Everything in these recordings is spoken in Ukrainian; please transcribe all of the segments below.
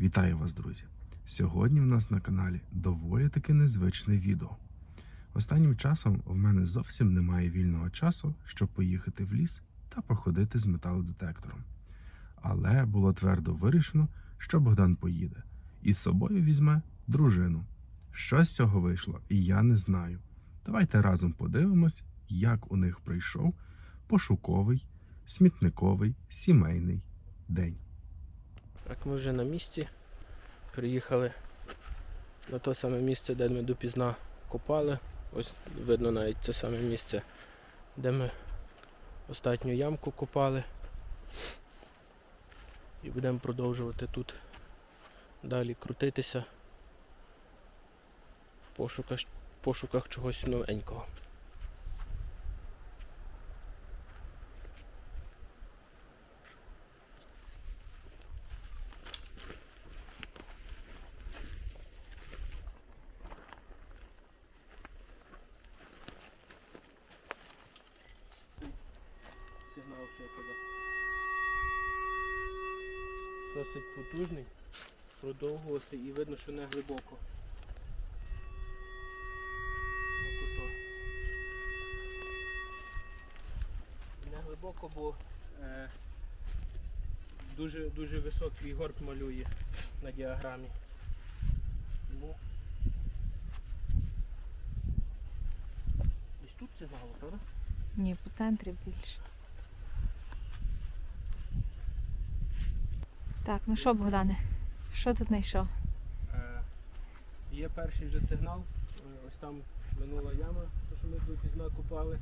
Вітаю вас, друзі! Сьогодні в нас на каналі доволі таки незвичне відео. Останнім часом в мене зовсім немає вільного часу, щоб поїхати в ліс та походити з металодетектором. Але було твердо вирішено, що Богдан поїде і з собою візьме дружину. Що з цього вийшло, і я не знаю. Давайте разом подивимось, як у них пройшов пошуковий, смітниковий, сімейний день. Так, ми вже на місці. Приїхали на те саме місце, де ми допізна копали. Ось видно навіть це саме місце, де ми остатню ямку копали. І будемо продовжувати тут далі крутитися в пошуках, пошуках чогось новенького. Ще. Досить потужний, продовгувастий і видно, що не глибоко. Не глибоко, бо е, дуже, дуже високий горб малює на діаграмі. Ну, десь тут сигнал, правда? Ні, по центрі більше. Так, ну що, Богдане, що тут знайшов? Е, Є перший вже сигнал. Е, Ось там минула яма, то, що ми тут пізна купали.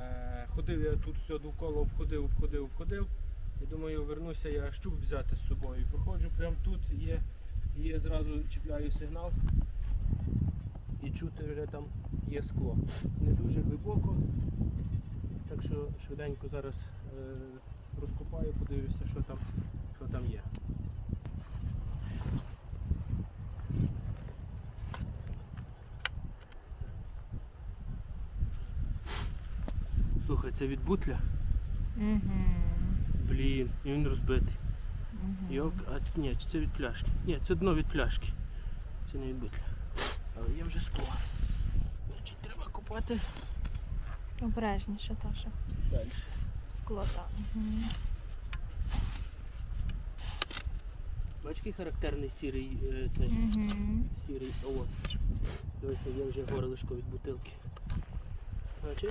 Е, Ходив я тут все довкола, обходив, обходив, обходив. І думаю, вернуся я щуп взяти з собою. Проходжу прямо тут, є, є зразу чіпляю сигнал. І чути вже там є скло. Не дуже глибоко. Так що швиденько зараз розкопаю, подивлюся, що там, що там є. Це від бутля? Угу. Блін, і він розбитий. Йок, а ні, це від пляшки? Ні, це дно від пляшки. Це не від бутля. Але є вже скло. Значить, треба купати Обережніше, що далі. скло там. Угу. Бачиш, який характерний сірий е, цей Угу. сірий овоц. Дивися, є вже горлишко від бутилки. Бачиш?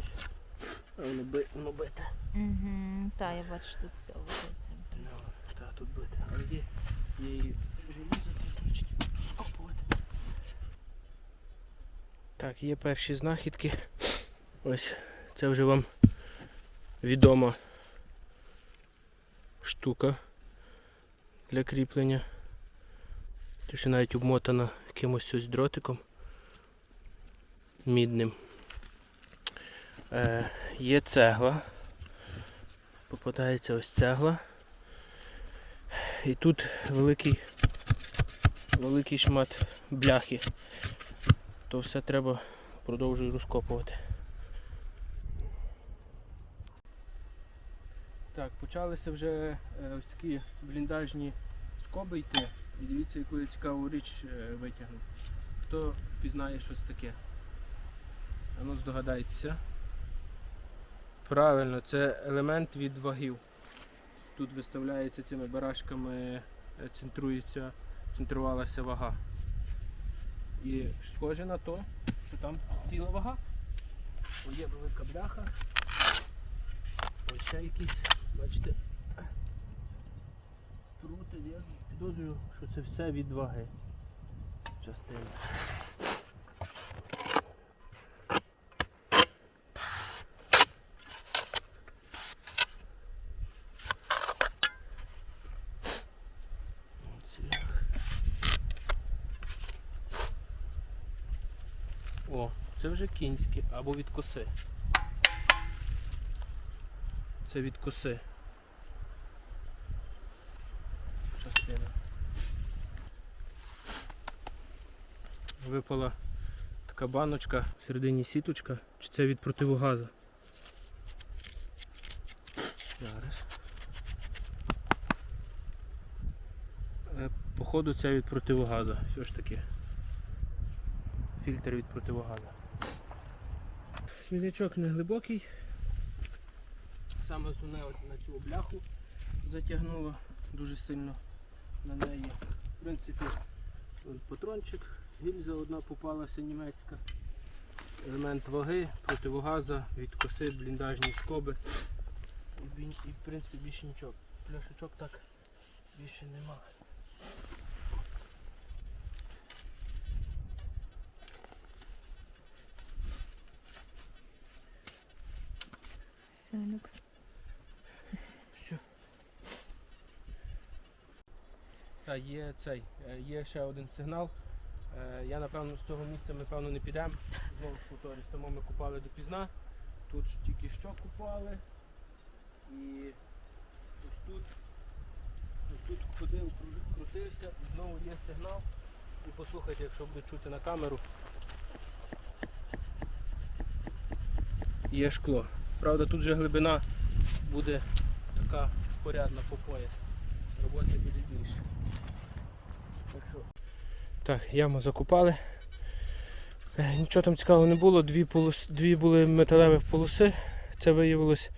Воно, би, воно бите. Угу. Та, я бачу, тут все виходить. Ну, та, тут бите. Але є, є і желізо, значить скопувати. Так, є перші знахідки. Ось це вже вам відома штука для кріплення. Це ще навіть обмотана якимось ось дротиком мідним. Е, є цегла. Попадається ось цегла. І тут великий, великий шмат бляхи. То все треба продовжую розкопувати. Так, почалися вже е, ось такі бліндажні скоби йти. І дивіться, яку я цікаву річ е, витягнув. Хто впізнає щось таке? А ну здогадайтеся. Правильно, це елемент від вагів. Тут виставляється цими барашками, е, центрується, центрувалася вага. І схоже на то, що там ціла вага. Є велика бляха. Ось ще якісь, бачите, прути, я підозрюю, що це все від ваги частини. Це вже кінські або від коси. Це від коси. Частина. Випала така баночка, всередині сіточка, чи це від противогаза. Зараз. Е, походу це від противогаза. Все ж таки. Фільтр від противогаза. Смітничок не глибокий. Саме основне на цю бляху затягнуло дуже сильно на неї. В принципі, патрончик, гільза одна попалася німецька. Елемент ваги, противогаза, відкоси, бліндажні скоби. І в принципі більше нічого. Пляшечок так більше немає. Все, люкс. Все. Та є цей, е, є ще один сигнал. Е, Я напевно з цього місця ми певно не підемо. Знову повторюсь, тому ми купали допізна. Тут тільки що купали. І ось тут, ось тут ходив, крутився, знову є сигнал. І послухайте, якщо буде чути на камеру. Є шкло. Правда, тут же глибина буде така порядна по пояс. Роботи буде більше. Так, що... так яму закупали. Е, Нічого там цікавого не було, дві, полос... дві були металевих полоси. Це виявилось,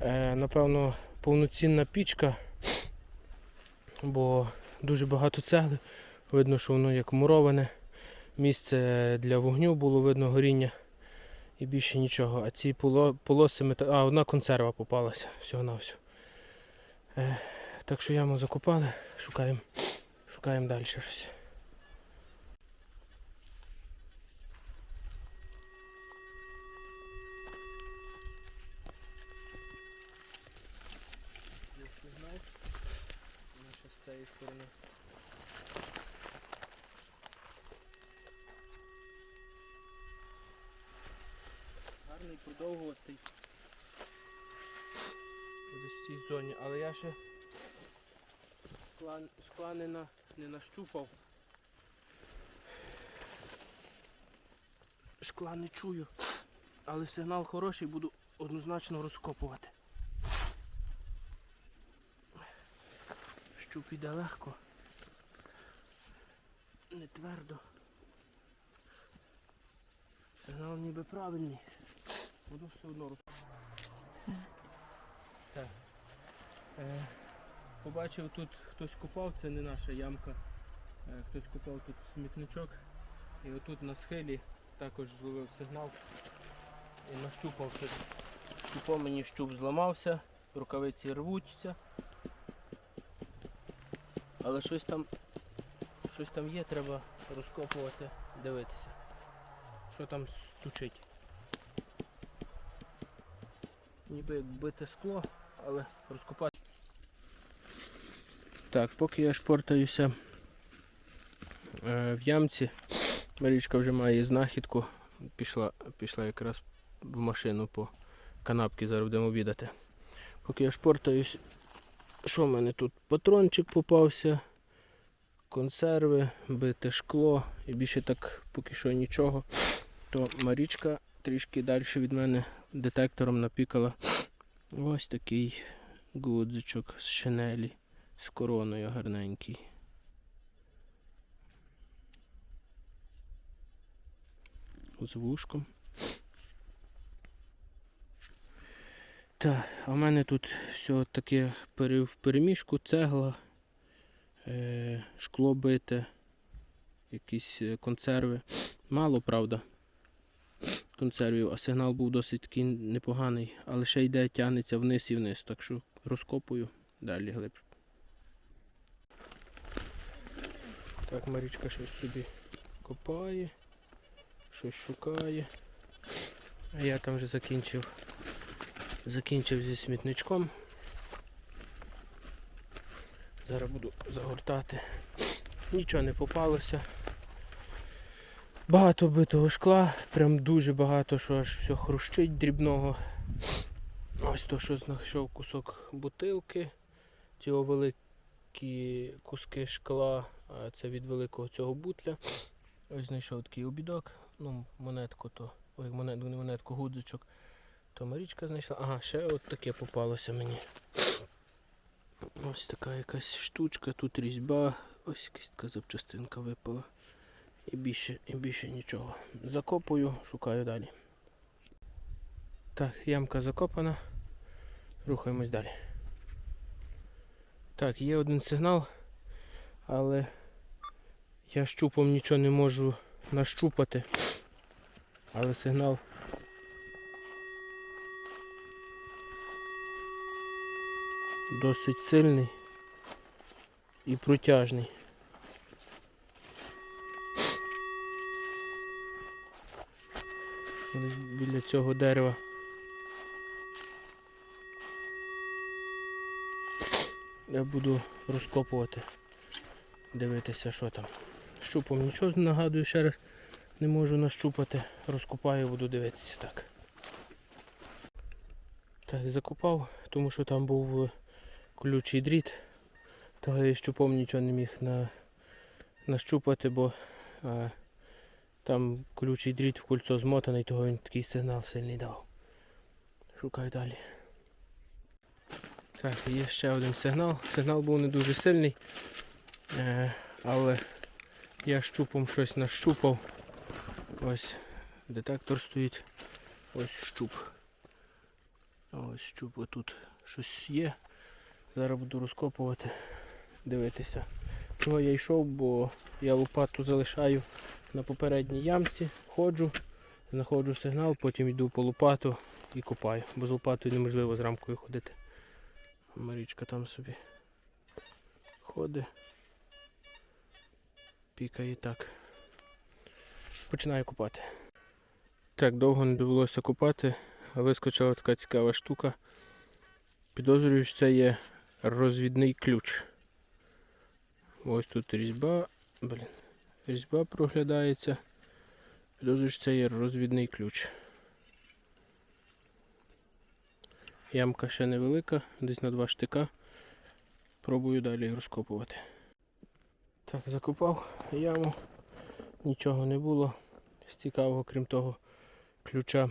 е, напевно, повноцінна пічка, бо дуже багато цегли. Видно, що воно як муроване. Місце для вогню було видно горіння. І більше нічого. А ці полоси мета... А, одна консерва попалася всього на всього. Е, так що яму закопали, шукаємо шукаємо далі щось. Гарний. Десь в цій зоні, але я ще шкла, шкла не, на, не нащупав. Шкла не чую, але сигнал хороший, буду однозначно розкопувати. Щуп іде легко. Не твердо. Сигнал ніби правильний. Буду все одно роз... Так. Е, побачив тут хтось купав, це не наша ямка. Е, хтось купав тут смітничок. І отут на схилі також зловив сигнал і нащупав щось. Щупом мені щуп зламався, рукавиці рвуться. Але щось там, щось там є, треба розкопувати, дивитися. Що там стучить. Ніби як бите скло, але розкопати. Так, поки я шпортаюся е, в ямці, Марічка вже має знахідку. Пішла, пішла якраз в машину по канапки, зараз будемо обідати. Поки я шпортаюсь, що в мене тут? Патрончик попався, консерви, бите шкло і більше так поки що нічого. То Марічка трішки далі від мене детектором напікала ось такий гудзичок з шинелі з короною гарненький. З вушком. Так, а в мене тут все таке в переміжку, цегла, е, шкло бите, якісь е, консерви. Мало, правда, консервів, а сигнал був досить непоганий, але ще йде, тягнеться вниз і вниз, так що розкопую далі глибше. Так, Марічка щось собі копає, щось шукає. А я там вже закінчив. Закінчив зі смітничком. Зараз буду загортати. Нічого не попалося. Багато битого шкла, прям дуже багато, що аж все хрущить дрібного. Ось то, що знайшов кусок бутилки. Ці великі куски шкла, це від великого цього бутля. Ось знайшов такий обідок, ну, монетку то, ой, монетку, не монетку, гудзичок. То Марічка знайшла. Ага, ще от таке попалося мені. Ось така якась штучка, тут різьба, Ось якась така запчастинка випала. І більше, і більше нічого. Закопую, шукаю далі. Так, ямка закопана. Рухаємось далі. Так, є один сигнал, але я щупом нічого не можу нащупати. Але сигнал досить сильний і протяжний. Біля цього дерева. Я буду розкопувати, дивитися, що там. Щупом нічого нагадую ще раз. Не можу нащупати. Розкопаю, буду дивитися так. Так, закопав, тому що там був е, колючий дріт. Того я щупом нічого не міг на, нащупати, бо а, там колючий дріт в кольцо змотаний, того він такий сигнал сильний дав. Шукаю далі. Так, є ще один сигнал. Сигнал був не дуже сильний, е, але я щупом щось нащупав. Ось детектор стоїть. Ось щуп. Ось щуп отут щось є. Зараз буду розкопувати, дивитися. Чого я йшов, бо я лопату залишаю на попередній ямці, ходжу, знаходжу сигнал, потім йду по лопату і копаю, бо з лопатою неможливо з рамкою ходити. Марічка там собі ходить. Пікає так. Починаю копати. Так, довго не довелося копати, а вискочила така цікава штука. Підозрюю, що це є розвідний ключ. Ось тут різьба. Блін. Різьба проглядається. Підозрюю, що це є розвідний ключ. Ямка ще невелика, десь на два штика. Пробую далі розкопувати. Так, закопав яму. Нічого не було. З цікавого, крім того, ключа.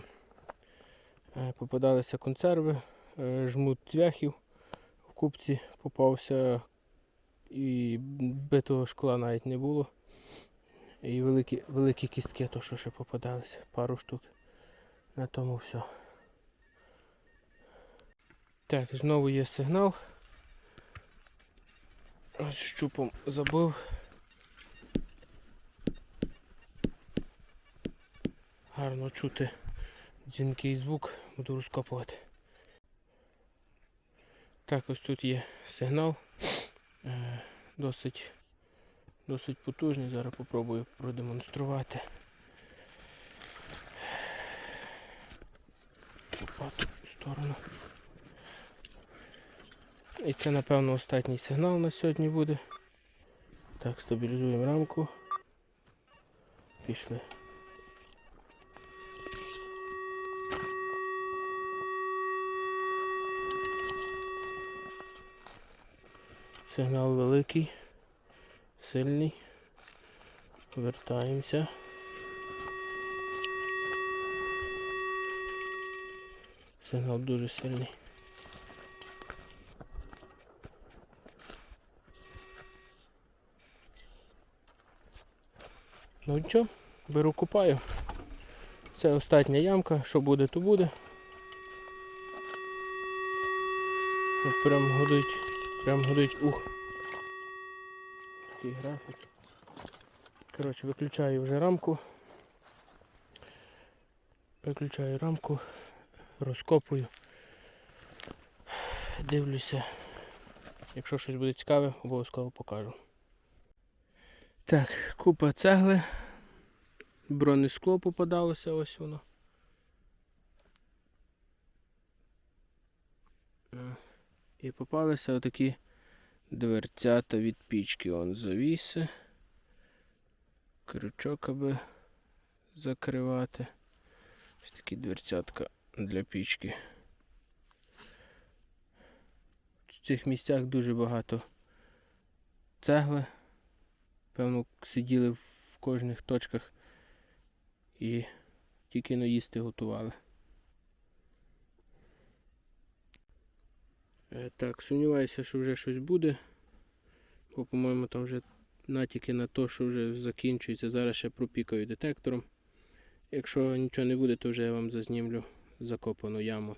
Е, Попадалися консерви, е, жмут цвяхів в купці попався і битого шкла навіть не було. І великі, великі кістки, то що ще попадалися, пару штук. На тому все. Так, знову є сигнал. Ось щупом забив. Гарно чути дзвінкий звук, буду розкопувати. Так, ось тут є сигнал. Е, Досить, досить потужний. Зараз попробую продемонструвати. Лопату в сторону. І це, напевно, останній сигнал на сьогодні буде. Так, стабілізуємо рамку. Пішли. Сигнал великий, сильний. Вертаємося. Сигнал дуже сильний. Ну нічого, беру купаю. Це остання ямка, що буде, то буде. Прям годить, прям годить ух. Такий графік. Коротше, виключаю вже рамку. Виключаю рамку, розкопую. Дивлюся. Якщо щось буде цікаве, обов'язково покажу. Так, купа цегли. Бронескло попадалося, ось воно. Е, І попалися отакі дверцята від пічки. Он завіси. Крючок, аби закривати. Ось такі дверцятка для пічки. В цих місцях дуже багато цегли. Певно, сиділи в кожних точках і тільки но їсти готували. Так, сумніваюся, що вже щось буде, бо, по-моєму, там вже натяки на те, що вже закінчується. Зараз ще пропікаю детектором. Якщо нічого не буде, то вже я вам зазнімлю закопану яму.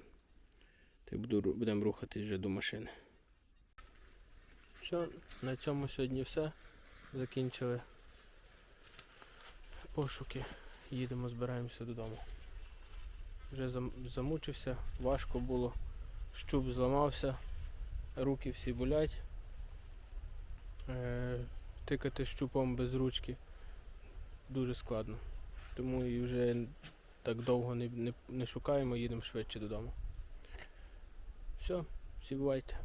Та й буду, будемо рухатись вже до машини. Все, на цьому сьогодні все. Закінчили пошуки. Їдемо, збираємося додому. Вже замучився, важко було. Щуп зламався, руки всі болять. Е, тикати щупом без ручки дуже складно. Тому і вже так довго не, не, не шукаємо, їдемо швидше додому. Все, всі бувайте.